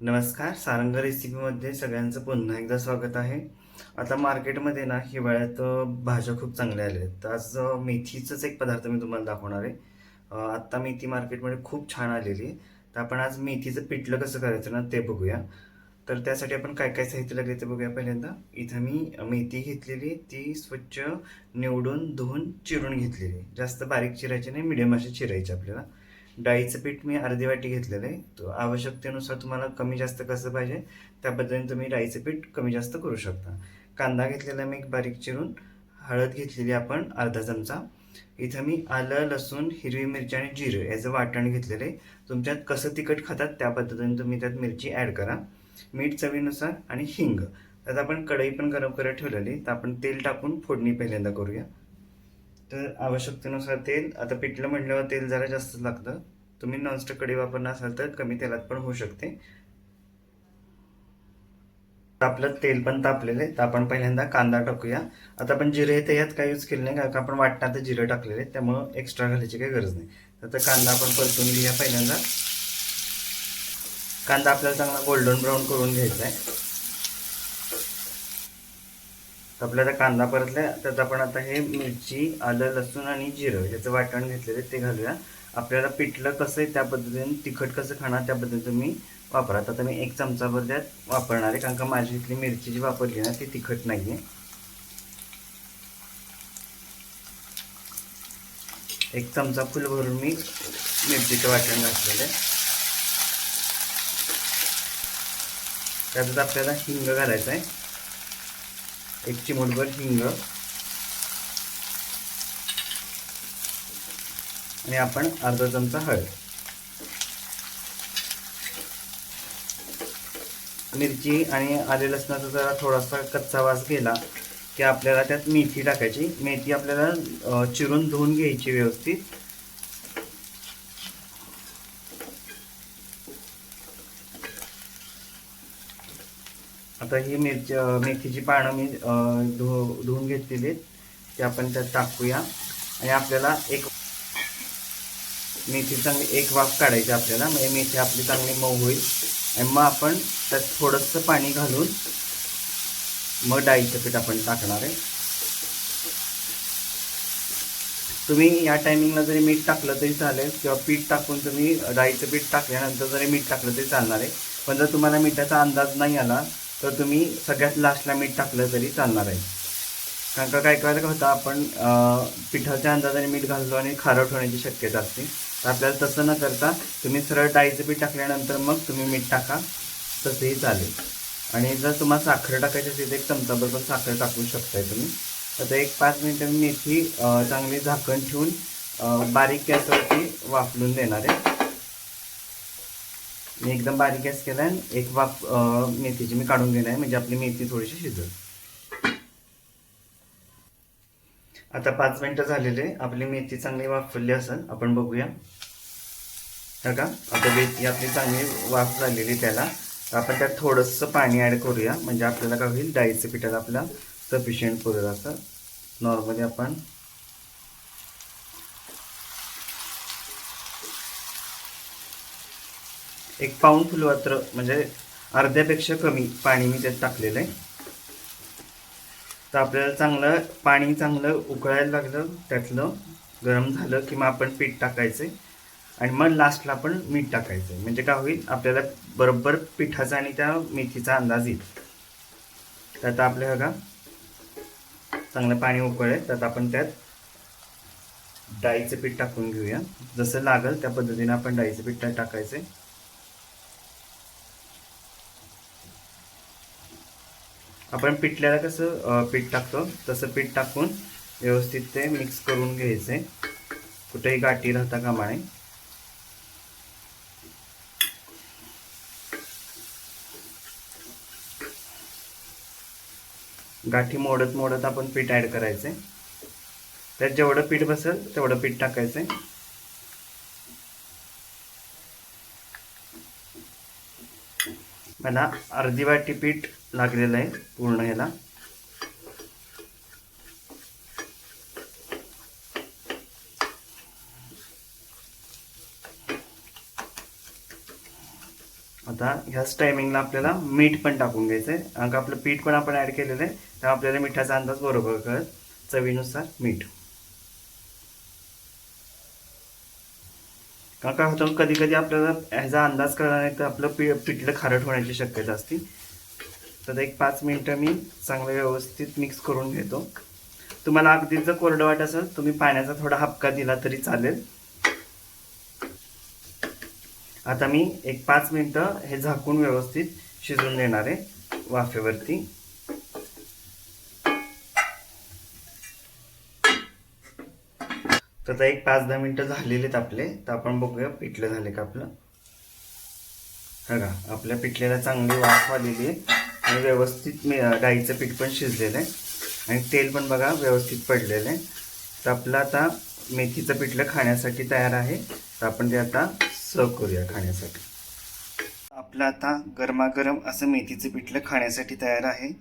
नमस्कार सारंग रेसिपीमध्ये सगळ्यांचं पुन्हा एकदा स्वागत आहे. आता मार्केटमध्ये ना हिवाळ्यात भाज्या खूप चांगल्या आल्या आहेत. आज मेथीचंच एक पदार्थ मी तुम्हाला दाखवणार आहे. आत्ता मेथी मार्केटमध्ये खूप छान आलेली आहे. तर आपण आज मेथीचं पिठलं कसं करायचं ना ते बघूया. तर त्यासाठी आपण काय काय साहित्य लागले ते बघूया पहिल्यांदा. इथं मी मेथी घेतलेली ती स्वच्छ निवडून धुवून चिरून घेतलेली जास्त बारीक चिरायची नाही मिडियम अशी चिरायची आपल्याला. डाळीचं पीठ मी अर्धी वाटी घेतलेलं आहे. तो आवश्यकतेनुसार तुम्हाला कमी जास्त कसं पाहिजे त्या पद्धतीने तुम्ही डाळीचं पीठ कमी जास्त करू शकता. कांदा घेतलेला मी एक बारीक चिरून हळद घेतलेली आपण अर्धा चमचा. इथं मी आलं लसूण हिरवी मिरची आणि जिरं याचं वाटण घेतलेलं आहे. तुमच्यात कसं तिखट खातात त्या पद्धतीने तुम्ही त्यात मिरची ॲड करा. मीठ चवीनुसार आणि हिंग. त्यात आपण कढई पण गरम करत ठेवलेली तर आपण तेल टाकून फोडणी पहिल्यांदा करूया. तर आवश्यकतेनुसार तेल आता पिठलं म्हटल्यावर तेल जरा जास्त लागतं. तुम्ही नॉनस्टिक कढी वापरणार असाल तर कमी तेलात पण होऊ शकते. आपलं तेल पण तापलेलं आहे तर आपण पहिल्यांदा कांदा टाकूया. आता आपण जिरे तर यात काय यूज केलं नाही कारण का आपण वाटणार तर जिरं टाकलेले त्यामुळं एक्स्ट्रा घालायची काही गरज नाही. तर आता कांदा आपण परतून घेऊया पहिल्यांदा. कांदा आपल्याला चांगला गोल्डन ब्राऊन करून घ्यायचा आहे. तर आपल्याला कांदा परतला त्यात आपण आता हे मिरची आलं लसूण आणि जिरं याचं वाटण घेतलेलं आहे ते घालूया. आपल्याला पिठलं कसं आहे त्या पद्धतीने तिखट कसं खाणार त्या पद्धतीने तुम्ही वापरा. आता मी एक चमचाभर त्यात वापरणार आहे कारण का माझी इथली मिरची जी वापरली ना ती तिखट नाही आहे एक चमचा फुल भरून मी मिरचीचं वाटण घातलेलं आहे. त्यातच आपल्याला हिंग घालायचं आहे. एक चिमटभर हिंग. आणि आपण अर्धा चमचा हळद. मिरची आणि आले लसणाचा जरा थोडासा कच्चा वास गेला की आपल्याला त्यात मेथी टाकायची. मेथी आपल्याला चिरून धुवून घ्यायची व्यवस्थित. आता ही मिरची मेथीची पानं मी धु धुवून घेतलेली ते आपण त्यात टाकूया. आणि आपल्याला एक मेथी चांगली एक वाफ काढायची आपल्याला. म्हणजे मेथी आपली चांगली मऊ होईल. आणि मग आपण त्यात थोडंसं पाणी घालून मग डाळीचं पीठ आपण टाकणार आहे. तुम्ही या टायमिंगला जरी मीठ टाकलं तरी चालेल किंवा पीठ टाकून तुम्ही डाळीचं पीठ टाकल्यानंतर जरी मीठ टाकलं तरी चालणार आहे. पण जर तुम्हाला मिठाचा अंदाज नाही आला तर तुम्ही सगळ्यात लास्टला मीठ टाकलं तरी चालणार आहे. कारण का काय करायला होतं आपण पिठाच्या अंदाजाने मीठ घालतो आणि खारट होण्याची शक्यता असते. तर आपल्याला तसं न करता तुम्ही सरळ डाळीचं पीठ टाकल्यानंतर मग तुम्ही मीठ टाका तसंही चालेल. आणि जर तुम्हाला साखर टाकायची असेल तर एक चमचाबरोबर साखर टाकू शकताय तुम्ही. आता एक पाच मिनटं मी मेथी चांगली झाकण ठेवून बारीक गॅसवरती वाफलून देणार आहे. मी एकदम बारीक गॅस केला आहे एक वाफ मेथीची मी काढून घेणार आहे म्हणजे आपली मेथी थोडीशी शिजल. आता पाच मिनटं झालेले. आपली मेथी चांगली वाफरली असेल. आपण बघूया. हा का आता मेथी आपली चांगली वाफ झालेली त्याला. तर आपण त्यात थोडंसं पाणी ॲड करूया. म्हणजे आपल्याला काय होईल डाळीचं पिठाला आपला सफिशियंट पुरेल असं. नॉर्मली आपण एक पाऊण फुलवात्र म्हणजे अर्ध्यापेक्षा कमी पाणी मी त्यात टाकलेलं आहे. तर आपल्याला चांगलं पाणी चांगलं उकळायला लागलं त्यातलं गरम झालं की मग आपण पीठ टाकायचं आणि मग लास्टला आपण मीठ टाकायचं म्हणजे काय होईल आपल्याला बरोबर पिठाचा आणि त्या मेथीचा अंदाज येईल. तर आता आपल्या बघा चांगलं पाणी उकळेल तर आपण त्यात डाळीचं पीठ टाकून घेऊया. जसं लागेल त्या पद्धतीने आपण डाळीचं पीठ त्यात टाकायचं आपण पिठल्याला कसं पीठ टाकतो तसं पीठ टाकून व्यवस्थित ते मिक्स करून घ्यायचे. कुठेही गाठी राहता कामा नये. गाठी मोडत मोडत आपण पीठ ॲड करायचे. त्यात जेवढं पीठ बसेल तेवढं पीठ टाकायचं. मला अर्धी वाटी पीठ लागलेलं आहे पूर्ण ह्याला. आता ह्याच टायमिंगला आपल्याला मीठ पण टाकून घ्यायचं आहे. कारण का आपलं पीठ पण आपण ॲड केलेलं आहे तर आपल्याला मिठाचा अंदाज बरोबर कळत चवीनुसार मीठ. कारण काय होतं कधी कधी आपल्याला ह्याचा अंदाज कळला नाही तर आपलं पी पिठलं खारट होण्याची शक्यता असते. तर एक पाच मिनटं मी चांगलं व्यवस्थित मिक्स करून घेतो. तुम्हाला अगदीच जर कोरडं वाट असेल तुम्ही पाण्याचा थोडा हपका दिला तरी चालेल. आता मी एक पाच मिनटं हे झाकून व्यवस्थित शिजून देणार आहे वाफेवरती. तर आता एक पाच दहा मिनटं झालेले आहेत आपले तर आपण बघूया पिठलं झाले का आपलं. बघा आपल्या पिठलेला चांगली वाफ आलेली आहे आणि व्यवस्थित मी डाळीचं पीठ पण शिजलेलं आहे. आणि तेल पण बघा व्यवस्थित पडलेलं आहे. तर आपलं आता मेथीचं पिठलं खाण्यासाठी तयार आहे. तर आपण ते आता सर्व करूया खाण्यासाठी. आपलं आता गरमागरम असं मेथीचं पिठलं खाण्यासाठी तयार आहे.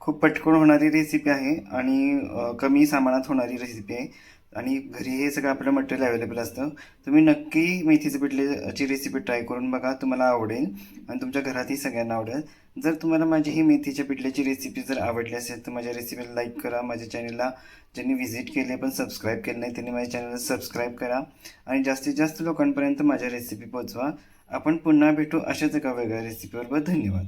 खूप पटकन होणारी रेसिपी आहे आणि कमी सामानात होणारी रेसिपी आहे. आणि घरी हे सगळं आपलं मटेरियल अवेलेबल असतं. तुम्ही नक्की मेथीचे पिठलेची रेसिपी ट्राय करून बघा तुम्हाला आवडेल आणि तुमच्या घरातही सगळ्यांना आवडेल. जर तुम्हाला माझी ही मेथीच्या पिठल्याची रेसिपी जर आवडली असेल तर माझ्या रेसिपीला लाईक करा. माझ्या चॅनलला ज्यांनी व्हिजिट केले पण सबस्क्राईब केलं नाही त्यांनी माझ्या चॅनलला सबस्क्राईब करा. आणि जास्तीत जास्त लोकांपर्यंत माझ्या रेसिपी पोचवा आपण पुन्हा भेटू अशाच एका वेगळ्या रेसिपीवर धन्यवाद.